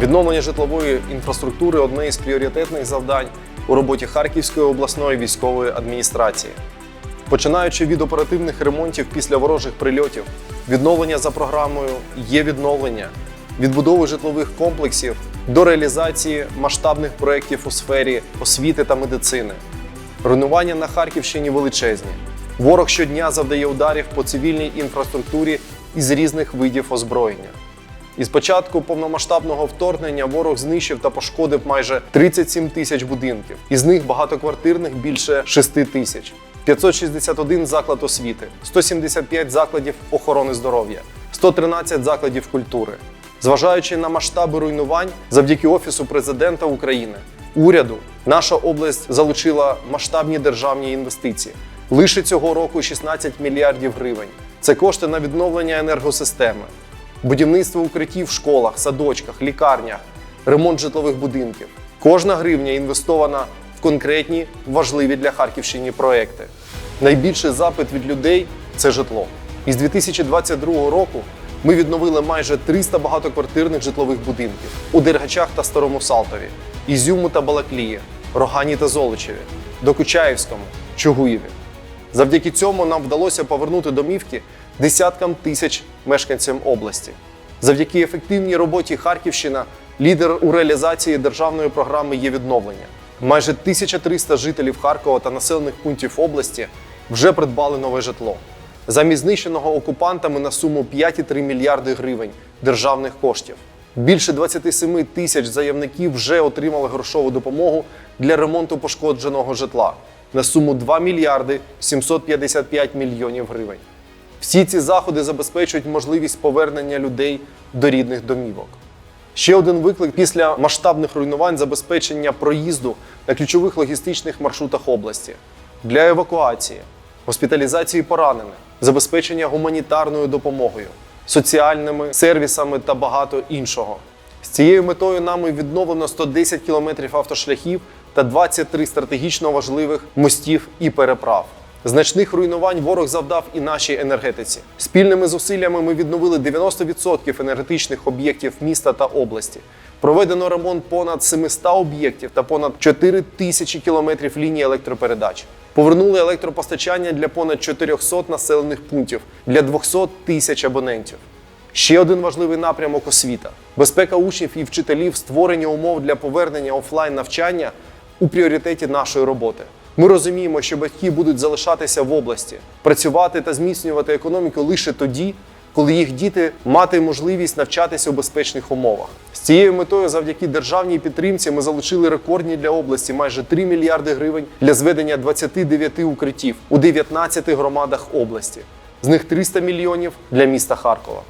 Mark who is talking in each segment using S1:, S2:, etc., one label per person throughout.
S1: Відновлення житлової інфраструктури одне із пріоритетних завдань у роботі Харківської обласної військової адміністрації. Починаючи від оперативних ремонтів після ворожих прильотів, відновлення за програмою є відновлення, відбудови житлових комплексів до реалізації масштабних проєктів у сфері освіти та медицини. Руйнування на Харківщині величезні. Ворог щодня завдає ударів по цивільній інфраструктурі із різних видів озброєння. Із початку повномасштабного вторгнення ворог знищив та пошкодив майже 37 тисяч будинків, із них багатоквартирних більше 6 тисяч, 561 заклад освіти, 175 закладів охорони здоров'я, 113 закладів культури. Зважаючи на масштаби руйнувань, завдяки Офісу президента України, уряду, наша область залучила масштабні державні інвестиції. Лише цього року 16 мільярдів гривень. Це кошти на відновлення енергосистеми, будівництво укриттів в школах, садочках, лікарнях, ремонт житлових будинків. Кожна гривня інвестована в конкретні важливі для Харківщини проекти. Найбільший запит від людей це житло. Із 2022 року ми відновили майже 300 багатоквартирних житлових будинків у Дергачах та Старому Салтові, Ізюму та Балаклії, Рогані та Золочеві, Докучаївському, Чугуєві. Завдяки цьому нам вдалося повернути домівки десяткам тисяч мешканцям області. Завдяки ефективній роботі Харківщина лідер у реалізації державної програми є відновлення. Майже 1300 жителів Харкова та населених пунктів області вже придбали нове житло. Замість знищеного окупантами на суму 5,3 мільярди гривень державних коштів. Більше 27 тисяч заявників вже отримали грошову допомогу для ремонту пошкодженого житла на суму 2 мільярди 755 мільйонів гривень. Всі ці заходи забезпечують можливість повернення людей до рідних домівок. Ще один виклик після масштабних руйнувань забезпечення проїзду на ключових логістичних маршрутах області для евакуації, госпіталізації поранених, забезпечення гуманітарною допомогою, соціальними сервісами та багато іншого. З цією метою нами відновлено 110 кілометрів автошляхів та 23 стратегічно важливих мостів і переправ. Значних руйнувань ворог завдав і нашій енергетиці. Спільними зусиллями ми відновили 90% енергетичних об'єктів міста та області. Проведено ремонт понад 700 об'єктів та понад 4 тисячі кілометрів лінії електропередач. Повернули електропостачання для понад 400 населених пунктів для 200 тисяч абонентів. Ще один важливий напрямок освіта: безпека учнів і вчителів, створення умов для повернення офлайн навчання у пріоритеті нашої роботи. Ми розуміємо, що батьки будуть залишатися в області, працювати та зміцнювати економіку лише тоді, коли їх діти мати можливість навчатися у безпечних умовах. З цією метою, завдяки державній підтримці, ми залучили рекордні для області майже 3 мільярди гривень для зведення 29 укриттів у 19 громадах області. З них 300 мільйонів для міста Харкова.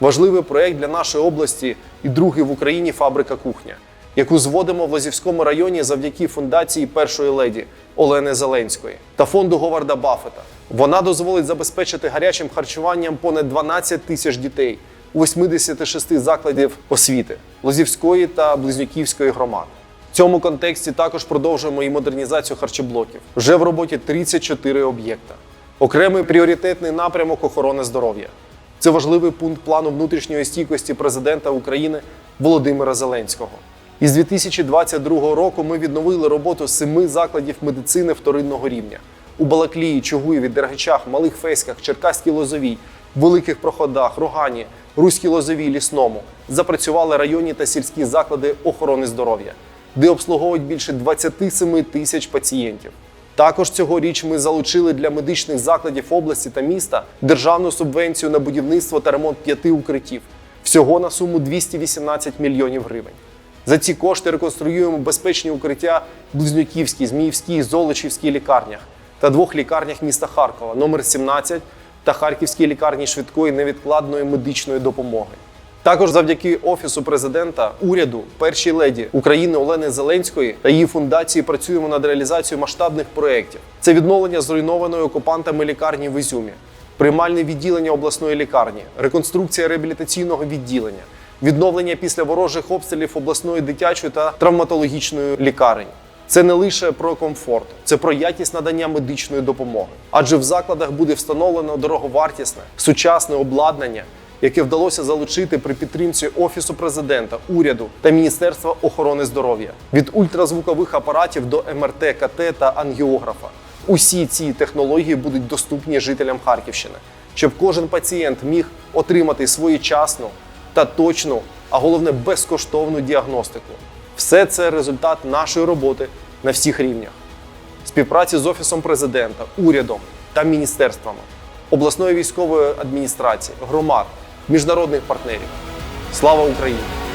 S1: Важливий проект для нашої області і другий в Україні фабрика кухня, яку зводимо в Лозівському районі завдяки фундації першої леді Олени Зеленської та фонду Говарда Баффета. Вона дозволить забезпечити гарячим харчуванням понад 12 тисяч дітей у 86 закладів освіти Лозівської та Близнюківської громад. В цьому контексті також продовжуємо і модернізацію харчоблоків. Вже в роботі 34 об'єкта. Окремий пріоритетний напрямок охорони здоров'я. Це важливий пункт плану внутрішньої стійкості президента України Володимира Зеленського. Із 2022 року ми відновили роботу семи закладів медицини вторинного рівня у Балаклії, Чугуєві, Дергачах, Малих Феськах, Черкаській Лозовій, Великих Проходах, Рогані, Руській Лозовій, Лісному запрацювали районні та сільські заклади охорони здоров'я, де обслуговують більше 27 тисяч пацієнтів. Також цьогоріч ми залучили для медичних закладів області та міста державну субвенцію на будівництво та ремонт п'яти укриттів, всього на суму 218 мільйонів гривень. За ці кошти реконструюємо безпечні укриття в Близнюківській, Зміївській, Золочівській лікарнях та двох лікарнях міста Харкова номер 17 та Харківській лікарні швидкої невідкладної медичної допомоги. Також завдяки Офісу президента, уряду, першій леді України Олени Зеленської та її фундації працюємо над реалізацією масштабних проєктів. Це відновлення зруйнованої окупантами лікарні в Ізюмі, приймальне відділення обласної лікарні, реконструкція реабілітаційного відділення, відновлення після ворожих обстрілів обласної дитячої та травматологічної лікарень. Це не лише про комфорт, це про якість надання медичної допомоги. Адже в закладах буде встановлено дороговартісне, сучасне обладнання, яке вдалося залучити при підтримці Офісу президента, уряду та Міністерства охорони здоров'я від ультразвукових апаратів до МРТ, КТ та ангіографа. Усі ці технології будуть доступні жителям Харківщини, щоб кожен пацієнт міг отримати своєчасну та точну, а головне безкоштовну діагностику. Все це результат нашої роботи на всіх рівнях співпраці з Офісом президента, урядом та міністерствами, обласною військовою адміністрацією, громад, міжнародних партнерів. Слава Україні!